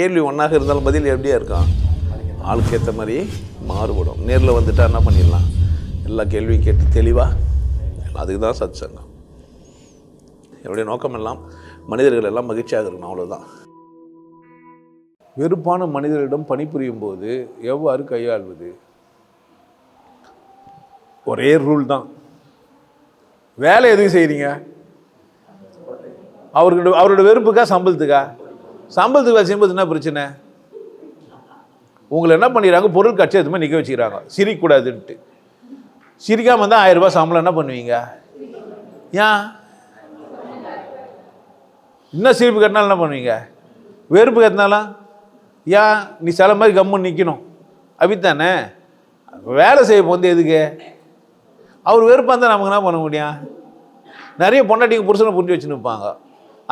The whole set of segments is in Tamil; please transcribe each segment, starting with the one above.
கேள்வி ஒன்றாக இருந்தாலும் பதில் எப்படியா இருக்கும்? ஆளுக்கு ஏற்ற மாதிரி மாறுபடும். நேரில் வந்துட்டா என்ன பண்ணிடலாம்? எல்லா கேள்வியும் கேட்டு தெளிவாக அதுக்கு தான் சத் சங்கம் என்னுடைய நோக்கம் எல்லாம் மனிதர்கள் எல்லாம் மகிழ்ச்சியாக இருக்கணும் அவ்வளோதான் வெறுப்பான மனிதர்களிடம் பணிபுரியும் போது எவ்வாறு கையாள்வது? ஒரே ரூல் தான். வேலை எதுக்கு செய்கிறீங்க அவர்கிட்ட அவரோட வெறுப்புக்கா சம்பளத்துக்கா? சம்பளத்துக்கு வேலை செய்யும்போது என்ன பிரச்சனை? உங்களை என்ன பண்ணிடுறாங்க? பொருள் கட்சி எதுவுமே நிற்க வச்சுக்கிறாங்க. சிரிக்கக்கூடாதுன்ட்டு. சிரிக்காமல் இருந்தால் ஆயிரம் ரூபாய் சம்பளம் என்ன பண்ணுவீங்க? ஏன்? இன்னும் சிரிப்பு கட்டினாலும் என்ன பண்ணுவீங்க? வெறுப்பு கட்டினாலும் ஏன்? நீ சில மாதிரி கம்முன்னு நிற்கணும் அப்படித்தானே? வேலை செய்ய போது எதுக்கு? அவர் வெறுப்பாக இருந்தால் நமக்கு என்ன பண்ண முடியும்? நிறைய பொண்டாட்டிங்க புருஷனை புரிஞ்சு வச்சுன்னு இருப்பாங்க.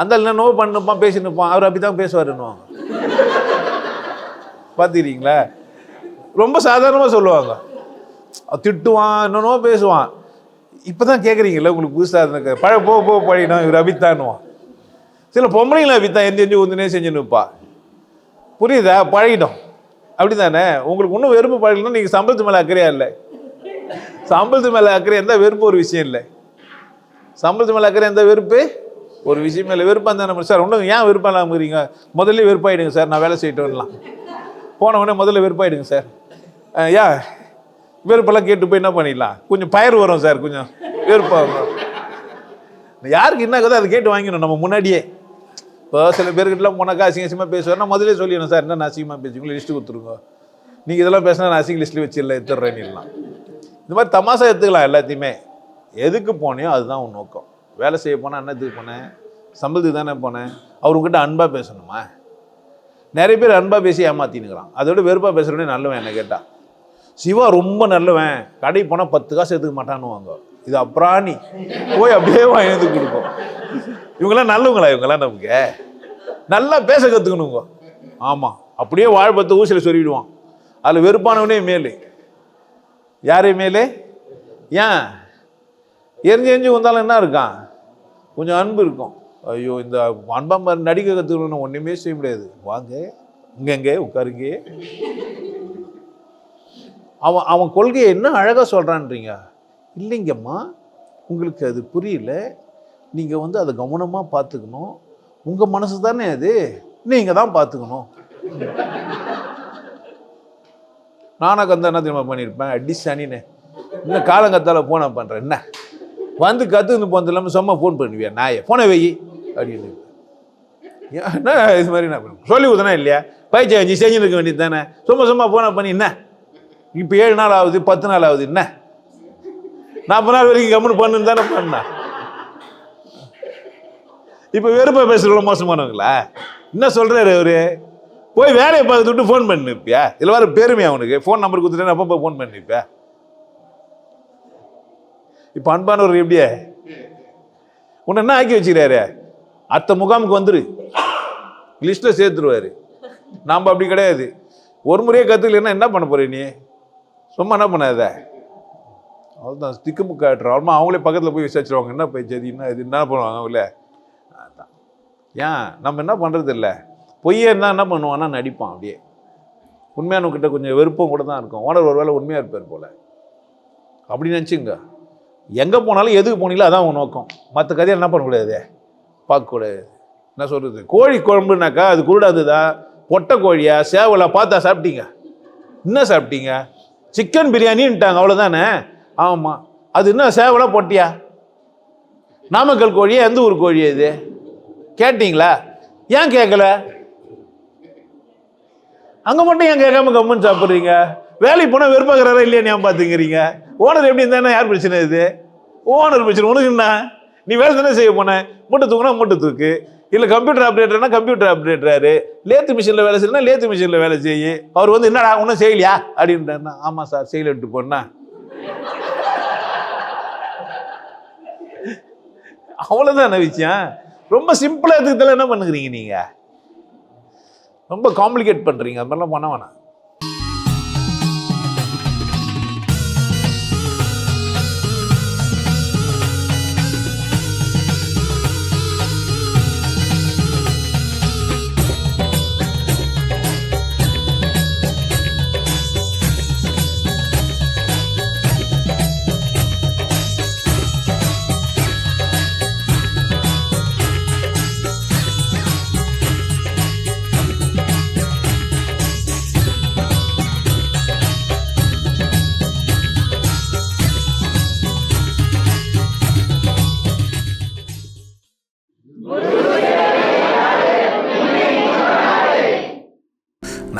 அந்த இல்லை நோ பண்ணுப்பான் நிற்பான் பேசி நிற்பான் அவர் அப்படி தான் பேசுவாருன்னுவாங்க பார்த்துக்கிறீங்களா ரொம்ப சாதாரணமாக சொல்லுவாங்க. திட்டுவான் என்னென்னோ பேசுவான். இப்போ தான் கேட்குறீங்களா உங்களுக்கு புதுசாக இருந்த பழ போ போ பழினா இவர் அபித்தான்னுவான். சில பொம்பளைங்களும் அபித்தான் எந்த எஞ்சி ஒன்றுனே செஞ்சு நிற்பா புரியுதா? பழகிடும் அப்படி தானே உங்களுக்கு இன்னும் வெறுப்பு பழகினா நீங்கள் சம்பளத்து மேலே அக்கறையா இல்லை. சம்பளத்து மேலே அக்கறை எந்த வெறுப்பு ஒரு விஷயம் இல்லை. சம்பளத்து மேலே அக்கறை எந்த வெறுப்பு ஒரு விஷயம் இல்லை. வெறுப்பாக இருந்தால் நம்ம சார் இன்னும் ஏன் வெறுப்பாக இல்லாமல் முதல்ல வெறுப்பாயிடுங்க சார். நான் வேலை செய்யிட்டு வரலாம். போன உடனே முதல்ல வெறுப்பாயிடுங்க சார். அஹ், யா வெறுப்பெல்லாம் கேட்டு போய் என்ன பண்ணிடலாம்? கொஞ்சம் பயிர் வரும் சார் கொஞ்சம். வெறுப்பாக வரும். யாருக்கு என்ன கதை அதை கேட்டு வாங்கிடணும். நம்ம முன்னாடியே. இப்போ சில பேர்கிட்டலாம் போனாக்கா அசிங்கசியமாக அசிங்கமாக பேசுவார். நான் முதல்ல சொல்லிடணும் சார் என்ன அசிங்கமாக பேசுவீங்களா லிஸ்ட்டு கொடுத்துருங்க. நீங்கள் இதெல்லாம் பேசினா நான் அசிங்க லிஸ்ட்டில் வச்சிடல எடுத்துடுறேன்னுலாம் இந்த மாதிரி தமாசா எடுத்துக்கலாம் எல்லாத்தையுமே. எதுக்கு போனியோ அதுதான் உன் நோக்கம். வேலை செய்ய போனால் என்னத்துக்கு போனேன் சம்பளத்துக்கு தானே போனேன் அவர் அன்பாக பேசணுமா? நிறைய பேர் அன்பாக பேசி ஏமாத்தினுக்கிறான் அதோட வெறுப்பாக பேசுகிறவனே நல்லவன் என்ன கேட்டால் சிவா ரொம்ப நல்லவன். கடைக்கு போனால் பத்து காசு எடுத்துக்க மாட்டான்னுவாங்க. இது அப்ராணி. போய் அப்படியே வாங்கி கொடுப்போம். இவங்கெல்லாம் நல்லவங்களா இவங்கெல்லாம் நமக்கு? நல்லா பேச கற்றுக்கணுங்க ஆமாம் அப்படியே வாழ்பத்து ஊசியில் சொல்லிவிடுவான் அதில் வெறுப்பானவனே மேலே. யாரே மேலே? ஏன்? எரிஞ்சு எரிஞ்சு வந்தாலும் என்ன இருக்கான்? கொஞ்சம் அன்பு இருக்கும். ஐயோ இந்த அன்பா மாதிரி நடிக்க கற்றுக்கணும்னு ஒன்றுமே செய்ய முடியாது. வாங்க இங்கங்கே உட்காருங்க அவன் அவன் கொள்கையை என்ன அழகாக சொல்கிறான்றீங்க இல்லைங்கம்மா உங்களுக்கு அது புரியல. நீங்கள் வந்து அதை கவனமாக பார்த்துக்கணும். உங்கள் மனசு தானே அது? நீங்கள் தான் பார்த்துக்கணும். நானாக கந்தா என்ன தெரியுமா பண்ணியிருப்பேன் அடி சனினே இன்னும் காலங்கத்தால் ஃபோனை பண்ணுறேன் என்ன? வந்து கற்றுன்னு போனது இல்லாமல் சும்மா ஃபோன் பண்ணுவியா? நாயை ஃபோனை வை. அப்படின்னு. என்ன இது மாதிரி நான் சொல்லி கொடுத்தனா இல்லையா? பயிற்சி அஞ்சு செஞ்சு இருக்க வேண்டியது தானே சும்மா சும்மா ஃபோனை பண்ணி என்ன? இப்போ ஏழு நாள் ஆகுது பத்து நாள் ஆகுது என்ன? நாற்பது நாள் வரைக்கும் கம்முன்னு பண்ணுன்னு தானே பண்ணா. இப்போ வெறுப்பை பேசுகிறவங்கள மோசமானவங்களா? என்ன சொல்கிறாரு அவரு? போய் வேலையை பார்த்துட்டு விட்டு ஃபோன் பண்ணிருப்பியா? இதில் வர பெருமை அவனுக்கு ஃபோன் நம்பர் கொடுத்துட்டேன் அப்போ போய் ஃபோன் பண்ணிருப்பியா? இப்போ அன்பானவர் எப்படியே? உன்னை என்ன ஆக்கி வச்சுக்கிறாரு? அடுத்த முகாமுக்கு வந்துரு. லிஸ்ட்டில் சேர்த்துருவாரு. நாம் அப்படி கிடையாது. ஒரு முறையே கற்றுக்கலன்னா என்ன பண்ண போகிற நீ? சும்மா என்ன பண்ணாத? அவ்வளோதான் திக்கு முக்காட்டுறோம் அவ்வளோ அவங்களே பக்கத்தில் போய் விசாரிச்சிருவாங்க. என்ன போய் சரி என்ன இது என்ன பண்ணுவாங்க அவங்கள? அதான். ஏன்? நம்ம என்ன பண்ணுறது இல்லை பொய்யே இருந்தால் என்ன பண்ணுவான்னா நடிப்பான் அப்படியே. உண்மையானவங்கிட்ட கொஞ்சம் வெறுப்பும் கூட தான் இருக்கும். ஓனர் ஒரு வேளை உண்மையாக இருப்பார் போல். அப்படி நினச்சிங்க. எங்கே போனாலும் எதுக்கு போனீங்களோ அதான் உங்கள் நோக்கம். மற்ற கதையை என்ன பண்ணக்கூடாது? பார்க்கக்கூடாது. என்ன சொல்கிறது கோழி குழம்புனாக்கா அது குருடாதுதா பொட்டை கோழியா? சேவலா? பார்த்தா சாப்பிட்டீங்க. என்ன சாப்பிட்டீங்க? சிக்கன் பிரியாணின்ட்டாங்க அவ்வளோதானே ஆமாம் அது என்ன சேவலா பொட்டியா? நாமக்கல் கோழியா? எந்த ஊர் கோழி இது கேட்டிங்களா? ஏன் கேட்கல அங்கே மட்டும் ஏன் கேட்காம கம்முன்னு சாப்பிட்றீங்க? வேலைக்கு போனால் வெறுப்பாக்குறாரா இல்லையா ஞாபகம் பார்த்துங்கிறீங்க ஓனர் எப்படி இருந்தா யார் பிரச்சனை இது? ஓனர் பிரச்சனை. உனக்கு என்ன? நீ வேலை தானே செய்ய போன? மூட்டை தூக்குனா மூட்டை தூக்கு. இல்லை கம்ப்யூட்டர் ஆப்ரேட்டர்னா கம்ப்யூட்டர் ஆப்ரேட்டராரு லேத்து மிஷினில் வேலை செய்யணும்னா லேத்து மிஷினில் வேலை செய்யு. அவர் வந்து என்னடா ஒன்றும் செய்யலையா? அப்படின்றாருன்னா ஆமாம் சார் செய்யலட்டு போனா அவ்வளோதான் விஷயம்? ரொம்ப சிம்பிளாக இருக்கிறதுல என்ன பண்ணுகிறீங்க நீங்கள் ரொம்ப காம்ப்ளிகேட் பண்ணுறீங்க அது மாதிரிலாம் பண்ண வேணாம்.